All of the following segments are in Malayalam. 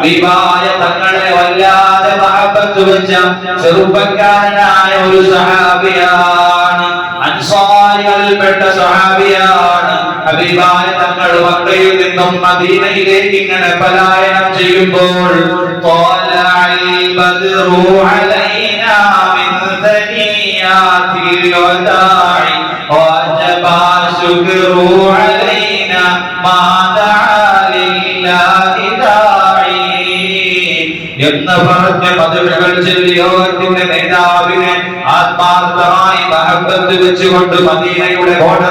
ഹബീബായ തങ്ങളെ വല്ലാതെ മഹബത്ത് വെച്ച ചെറുപ്പക്കാരനായ ഒരു സഹാബിയാണ്. അൻസാരികളിൽപ്പെട്ട സഹാബിയാണ്. ഹബീബായ തങ്ങൾ മക്കയിൽ നിന്നും മദീനയിലേക്ക് ഇങ്ങനെ പലായനം ചെയ്യുമ്പോൾ നേതാവിനെ ആത്മാർത്ഥമായി മദീനയുടെ ഒരു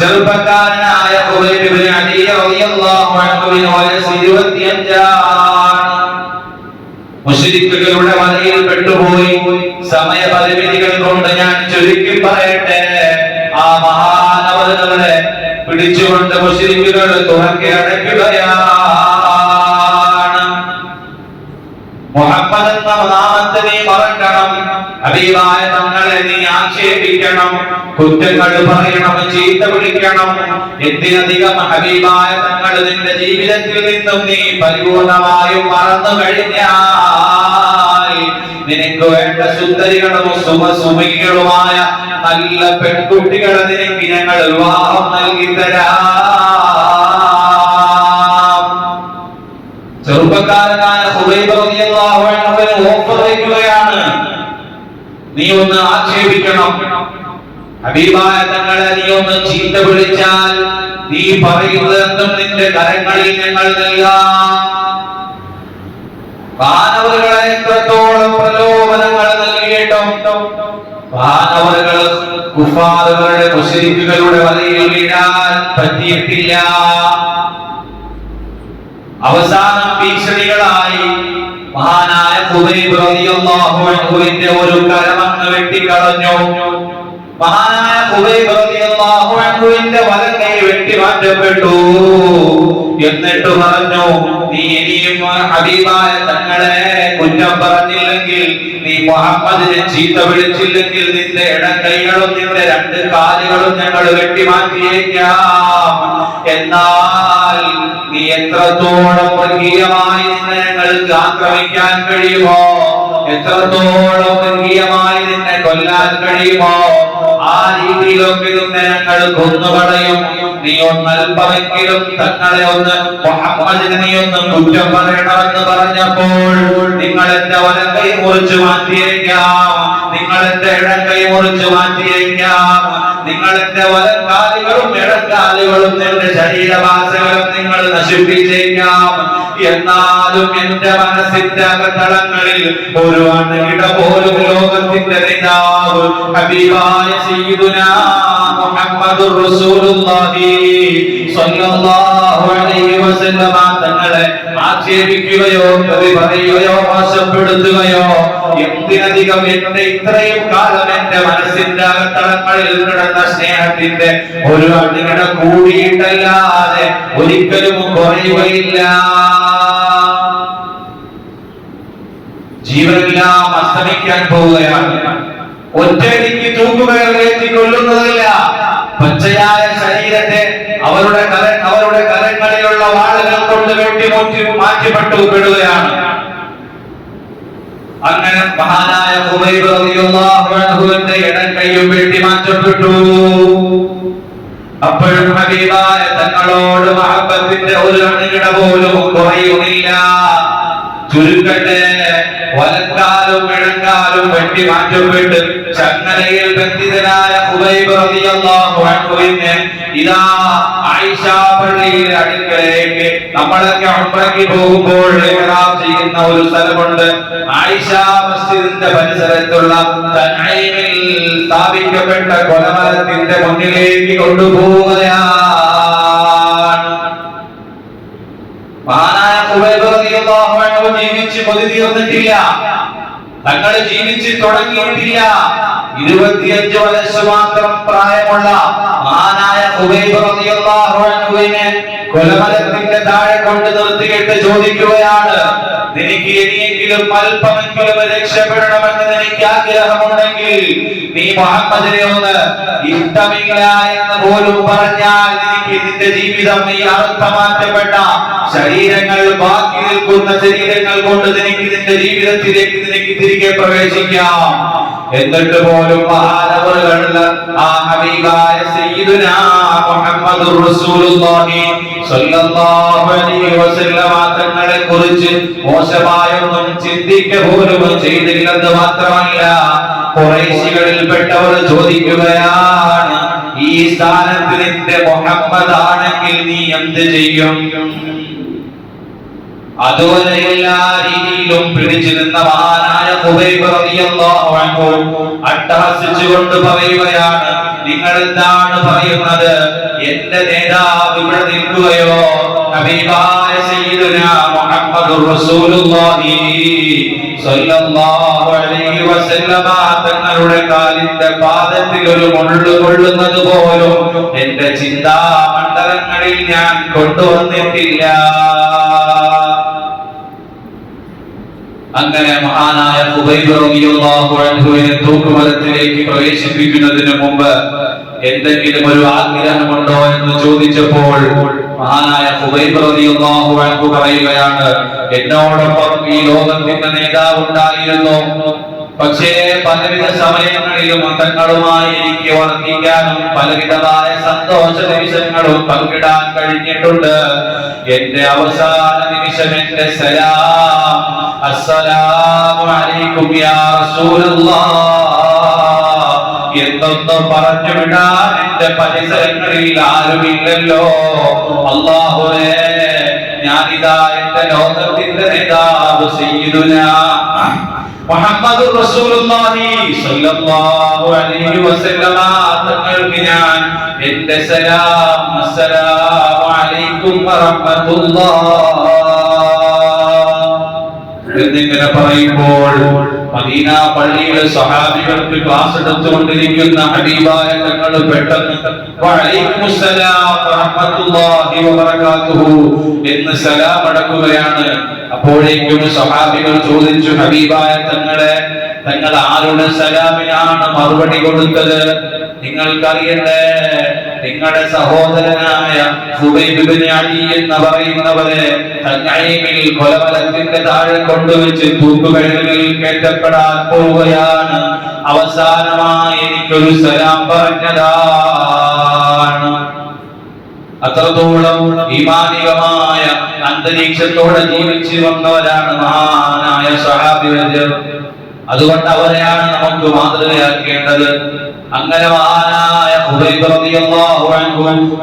ചെറുപ്പക്കാരനായ ഇബ്നു അദി റളിയല്ലാഹു അൻഹുവിന് വയസ്സ് 25 ആണ് മുസ്ലിക്കുകളുടെ വലയിൽ പെട്ടുപോയി സമയപരിമിതികൾ കൊണ്ട് ഞാൻ ചുരുക്കി പറയട്ടെ. ആ മഹാനവറുകളെ പിടിച്ചുകൊണ്ട് മുസ്ലിമുകൾ തുറക്കി അടയ്ക്കുകയാണ്. മുഹമ്മദ് എന്ന നാമത്തെ നീ മറക്കണം. ഹബീബായ തങ്ങളെ നീ ആക്ഷേപിക്കണം. കുറ്റങ്ങൾ പറയണം ചീത്ത വിളിക്കണം. എന്തിനധികം ഹബീബായ തങ്ങൾ നിന്റെ ജീവിതത്തിൽ നിന്നും നീ പരിപൂർണമായും മറന്നു കഴിഞ്ഞാൽ നിനക്ക് വേണ്ട സുന്ദരികളും സുമസുമികളുമായ നല്ല പെൺകുട്ടികളെ നിനക്ക് ഞങ്ങൾ വിവാഹം നൽകി തരാം. ചെറുപ്പക്കാരനായ ഓഫർ വയ്ക്കുകയാണ്. നീ ഒന്ന് ആക്ഷേപിക്കണം. ഹബീബായ തങ്ങളെ നീ ഒന്ന് ചീത്ത വിളിച്ചാൽ നീ പറയുന്നതെന്നും നിന്റെ കരങ്ങളിൽ ഞങ്ങൾ നൽകാം. വലയിൽ വീഴാൻ പറ്റിയിട്ടില്ല. അവസാനം ഭീഷണികളായി മഹാനായ അൻഹുവിന്റെ ഒരു കരമങ്ങ് വെട്ടിക്കളഞ്ഞു. മഹാനായ ഖുബൈബ് റളിയല്ലാഹു അൻഹുവിന്റെ വെട്ടി മാറ്റപ്പെട്ടു. എന്നിട്ട് പറഞ്ഞു നീ ഇനിയും ഹബീബായ തങ്ങളെ കുറ്റം പറഞ്ഞില്ലെങ്കിൽ നീ മുഹമ്മദിനെ ചീത്ത വിളിച്ചില്ലെങ്കിൽ നിന്റെ ഇടം കൈകളും നിന്റെ രണ്ട് കാലുകളും ഞങ്ങൾ വെട്ടിമാറ്റിയേക്കാം. എന്നാൽ നീ എത്രത്തോളം വർഗീയമായി നിന്നെ ഞങ്ങൾക്ക് ആക്രമിക്കാൻ കഴിയുമോ? എത്രത്തോളം വർഗീയമായി നിന്നെ കൊല്ലാൻ കഴിയുമോ? ആ രീതിയിലൊക്കെ നിന്നെ ഞങ്ങൾ കൊന്നുപടയും നീ ഒന്ന് അല്പമെങ്കിലും തങ്ങളെ ഒന്ന് മുഹമ്മദിനെ നീ ഒന്ന് കുറ്റം പറയണമെന്ന് പറഞ്ഞപ്പോൾ നിങ്ങൾ എന്റെ വലം കൈ മുറിച്ച് മാറ്റിയേക്കാം. നിങ്ങൾ എന്റെ ഇടങ്കൈ മുറിച്ച് മാറ്റിയേക്കാം. നിങ്ങൾ എന്റെ വലം കാലുകളും ഇടക്കാലുകളും നിന്റെ ശരീരവാസകളും നിങ്ങൾ നശിപ്പിച്ചേക്കാം എന്നാലും എന്റെ മനസ്സിന്റെ അകത്തളങ്ങളിൽ ഒരു അണുകിട പോലും ലോകത്തിന്റെ നേതാവ് ഹബീബായ സയ്യിദുനാ മുഹമ്മദുർ റസൂലുള്ളാഹി സ്വല്ലല്ലാഹു അലൈഹി വസല്ലമ. തങ്ങളെ ആക്ഷേപിക്കുകയോ കവി പറയുകയോ മോശപ്പെടുത്തുകയോ എന്തിനധികം എന്റെ ഇത്രയും കാലം എന്റെ മനസ്സിന്റെ അകത്തളങ്ങളിൽ കിടന്ന സ്നേഹത്തിന്റെ ഒരു അണികട കൂടിയിട്ടല്ലാതെ ഒരിക്കലും കുറയുകയില്ല. ജീവനെല്ലാം അസ്തമിക്കാൻ പോവുകയാണ്. ഒറ്റയടിക്ക് തൂക്കുകയറി കൊല്ലുന്നതല്ല. പച്ചയായ ശരീരത്തെ അവരുടെ കര അവരുടെ കരങ്ങളിലുള്ള വാളുകൾ കൊണ്ട് വെട്ടിമുറ്റി മാറ്റിപ്പെട്ടു വിടുകയാണ്. അങ്ങനെ മഹാനായ ഹുബൈബ് റളിയല്ലാഹു ഇടം കൈയും വെട്ടി മാറ്റപ്പെട്ടു. അപ്പോഴും ഹബീബായ തങ്ങളോട് മഹബത്തിന്റെ ഒരു അണുകിട പോലും വെട്ടി മാറ്റപ്പെട്ട് ചങ്ങലയിൽ ബന്ധിതനായ ഹുബൈബ് റളിയല്ലാഹു അൻഹുവിനെ ഇതാ ആയിഷ പള്ളിയുടെ അടുക്കലേക്ക് നമ്മളൊക്കെ ഉംറയ്ക്ക് പോകുമ്പോൾ ഇഹ്റാം ചെയ്യുന്ന ഒരു സ്ഥലമുണ്ട്. ആയിഷ മസ്ജിദിന്റെ പരിസരത്തുള്ള തൻഈമിൽ സ്ഥാപിക്കപ്പെട്ട കൊലമരത്തിന്റെ മുന്നിലേക്ക് കൊണ്ടുപോവുകയാണ്. മഹാനായ ഖുബൈബ് റളിയല്ലാഹു അൻഹു ജീവിച്ച് കൊതി തീർന്നിട്ടില്ല തങ്ങൾ ജീവിച്ച് തുടങ്ങിയിട്ടില്ല. ഇരുപത്തിയഞ്ച് വയസ്സ് മാത്രം പ്രായമുള്ള മഹാനായ കൊലമരത്തിന്റെ താഴെ കൊണ്ട് നിർത്തിയിട്ട് ചോദിക്കുകയാണ് നിനക്ക് ഇനിയെങ്കിലും അല്പമെങ്കിലും രക്ഷപ്പെടണമെന്ന് നിനക്ക് ആഗ്രഹമുണ്ടെങ്കിൽ നീ മുഹമ്മദിനെ ഒന്ന് ഇഷ്ടമില്ല എന്ന് പോലും പറഞ്ഞാൽ നിന്റെ ജീവിതം നീ അർത്ഥമാറ്റപ്പെട്ട ശരീരങ്ങൾ ബാക്കി നിൽക്കുന്ന ശരീരങ്ങൾ കൊണ്ട് നിനക്ക് നിന്റെ ജീവിതത്തിലേക്ക് നിനക്ക് തിരികെ പ്രവേശിക്കാം. എന്നിട്ട് പോലും മഹാനവറുകൾ ആ ഹബീബായ സയ്യിദുനാ റസൂലുള്ളാഹി അലൈഹി കുറിച്ച് മോശമായൊന്നും ചിന്തിക്കുക പോലും ചെയ്തില്ലെന്ന് മാത്രമല്ല കുറേശികളിൽപ്പെട്ടവർ ചോദിക്കുകയാണ് ഈ സ്ഥാനത്ത് നിന്റെ മുഹമ്മദ് ആണെങ്കിൽ നീ എന്ത് ചെയ്യും? അതുവരെ എല്ലാ രീതിയിലും പിടിച്ചു നിന്ന മഹാനായ അട്ടഹസിച്ചുകൊണ്ട് പറയുകയാണ് നിങ്ങൾ എന്താണ് പറയുന്നത്? എന്റെ നേതാവ് ഇവിടെ നിൽക്കുകയോ? ഹബീബായ സയ്യിദുനാ മുഹമ്മദുർ റസൂലുള്ളാഹി സ്വല്ലല്ലാഹു അലൈഹി വസല്ലമ തങ്ങളുടെ കാലിന്റെ പാദത്തിൽ ഒരു മുള്ളു കൊള്ളുന്നത് പോലും എന്റെ ചിന്താ മണ്ഡലങ്ങളിൽ ഞാൻ കൊണ്ടുവന്നിട്ടില്ല. അങ്ങനെ മഹാനായ തൂക്കുമരത്തിലേക്ക് പ്രവേശിപ്പിക്കുന്നതിന് മുമ്പ് എന്തെങ്കിലും ഒരു ആഗ്രഹമുണ്ടോ എന്ന് ചോദിച്ചപ്പോൾ മഹാനായ പറയുകയാണ് എന്നോടൊപ്പം ഈ ലോകത്തിന്റെ നേതാവ് ഉണ്ടായിരുന്നു പക്ഷേ പലവിധ സമയങ്ങളിലും മതങ്ങളുമായി എനിക്ക് വർദ്ധിക്കാനും പലവിധമായ സന്തോഷ നിമിഷങ്ങളും പങ്കിടാൻ കഴിഞ്ഞിട്ടുണ്ട്. എന്റെ അവസാന നിമിഷം എന്റെ സലാം. അസ്സലാമു അലൈക്കും യാ റസൂലല്ലാഹ് എന്തൊന്ന് പറഞ്ഞു വിടാൻ എന്റെ പരിസരങ്ങളിൽ ആരുമില്ലല്ലോ? അള്ളാഹുവേ ഞാനിതാ എന്റെ ലോകത്തിന്റെ നേതാവ് സയ്യിദുനാ. മുഹമ്മദ് തങ്ങൾക്ക് ഞാൻ എന്റെ സലാം അലൈക്കും എന്നിങ്ങനെ പറയുമ്പോൾ മദീന പള്ളിയിലെ സഹാബികൾക്ക് ക്ലാസ് എടുത്തുകൊണ്ടിരിക്കുന്ന ഹബീബായ തങ്ങൾ പെട്ടെന്ന് എന്ന് സലാം അടക്കുകയാണ്. അപ്പോഴേക്കും സഹാബികൾ ചോദിച്ചു ഹബീബായ തങ്ങളെ തങ്ങൾ ആരുടെ സലാമിനാണ് മറുപടി കൊടുത്തത്? നിങ്ങൾക്കറിയണ്ടേ നിങ്ങളുടെ സഹോദരനായ എന്ന് പറയുന്നവരെ തങ്ങൈമിൽ കൊലവലത്തിന്റെ താഴെ കൊണ്ടുവച്ച് തൂക്കുകടലിൽ കയറ്റപ്പെടാൻ പോവുകയാണ്. അവസാനമായി എനിക്കൊരു സലാം പറഞ്ഞതാണ്. അത്രത്തോളം ഈമാനികമായ അന്തരീക്ഷത്തോടെ ജീവിച്ചു വന്നവരാണ് മഹാനായ സഹാബിവര് അതുകൊണ്ട് അവരെയാണ് നമുക്ക് മാതൃകയാക്കേണ്ടത്. അങ്ങനെ മഹാനായ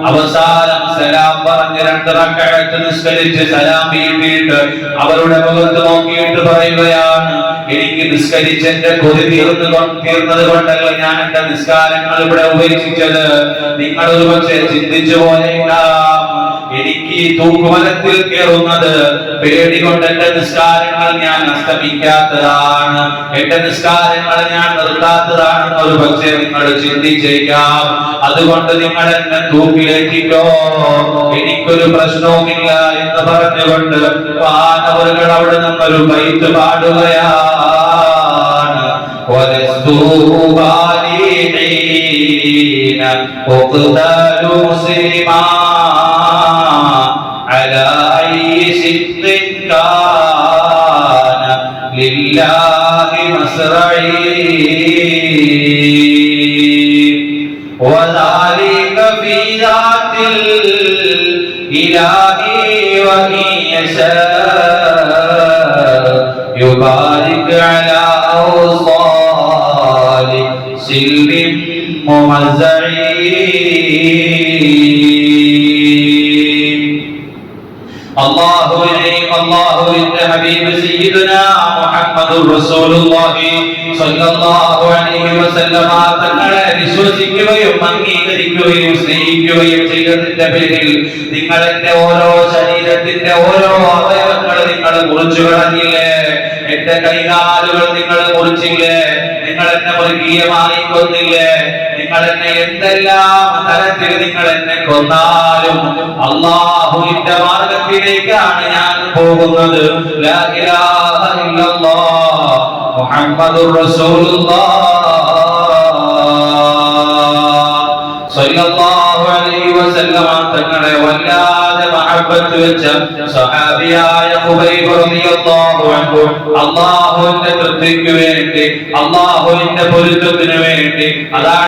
അവസാനം സലാം പറഞ്ഞ് രണ്ട് റക്അത്ത് നിസ്കരിച്ച് സലാം വീട്ടിയിട്ട് അവരുടെ മുഖത്ത് നോക്കിയിട്ട് പറയുകയാണ് എനിക്ക് നിസ്കരിച്ച് എന്റെ കൊതി തീർന്നു തീർന്നത് കൊണ്ടല്ല ഞാൻ എന്റെ നിസ്കാരങ്ങൾ ഇവിടെ ഉപേക്ഷിച്ചത്. നിങ്ങൾ ഒരു പക്ഷേ ചിന്തിച്ചു പോലെ എനിക്ക് ഈ തൂക്കുമലത്തിൽ കയറുന്നത് പേടി കൊണ്ട് എന്റെ നിസ്കാരങ്ങൾ ഞാൻ അസ്തമിക്കാത്തതാണ്. എന്റെ നിസ്കാരങ്ങൾ ഞാൻ നിർത്താത്തതാണ് ഒരു പക്ഷേ നിങ്ങൾ ചിന്തിച്ചേക്കാം. അതുകൊണ്ട് നിങ്ങൾ എന്നെ തൂക്കിലേറ്റിക്കോ എനിക്കൊരു പ്രശ്നവുമില്ല എന്ന് പറഞ്ഞുകൊണ്ട് വാനവറുകൾ അവിടെ നിന്നൊരു പൈത്ത് പാടുകയാണ്. ഒരസ്തൂപാലീന ഒക്കുതലൂസിമാ وذلك في ذات الإله وإن يشاء. يبارك على أوصال سلم ممزع الله إليك الله إن حبيب سيدنا محمد رسول الله. സ്വല്ലല്ലാഹു അലൈഹി വസല്ലമ തങ്ങളെ വിശ്വസിക്കുകയും അംഗീകരിക്കുകയും സ്നേഹിക്കുകയും ചെയ്തതിന്റെ പേരിൽ നിങ്ങൾ ഓരോ ശരീരത്തിന്റെ ഓരോ അവയവങ്ങൾ നിങ്ങൾ മുറിച്ചു കളഞ്ഞില്ലേ? എന്റെ കൈകാലുകൾ നിങ്ങൾ മുറിച്ചില്ലേ? നിങ്ങൾ എന്നെ മൃഗീയമായി കൊന്നില്ലേ? നിങ്ങൾ എന്നെ എന്തെല്ലാം തരത്തിൽ നിങ്ങൾ എന്നെ കൊന്നാലും അള്ളാഹുവിന്റെ മാർഗത്തിലേക്കാണ് ഞാൻ പോകുന്നത്. ലാ ഇലാഹ ഇല്ലല്ലാഹ് മുഹമ്മദുർ റസൂലുള്ളാഹ് അലൈഹി വസല്ലമ തങ്ങളെ വല്ലാതെ മഹബ്ബത്ത് വെച്ച സഹാബിയായ ഖുബൈബ് റളിയല്ലാഹു അൻഹു അല്ലാഹുവിന്റെ തൃപ്തിക്ക് വേണ്ടി അല്ലാഹുവിന്റെ പൊരുത്തത്തിന് വേണ്ടി അതാണ്